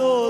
দোষ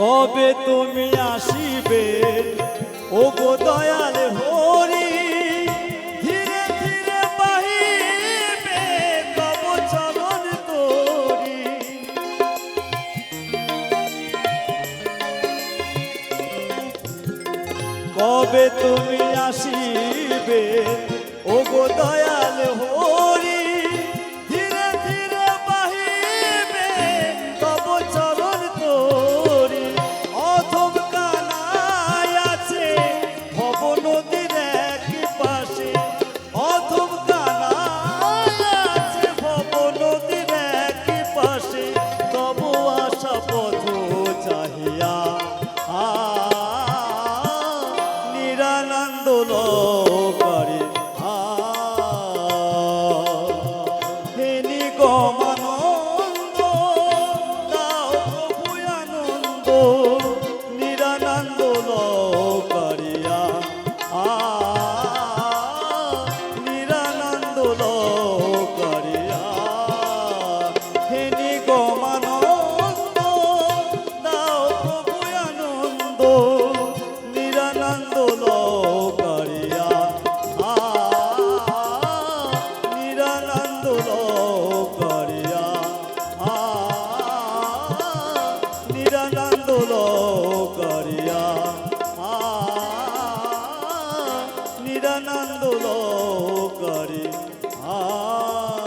কবে তুমি আসিবে? ও গো দয়াল হরি, ধীরে ধীরে বাহিবে তব চরণ তোরি। কবে তুমি আসিবে? ও গো দয়াল হরি Oh. নিরানন্দ লোকারে আ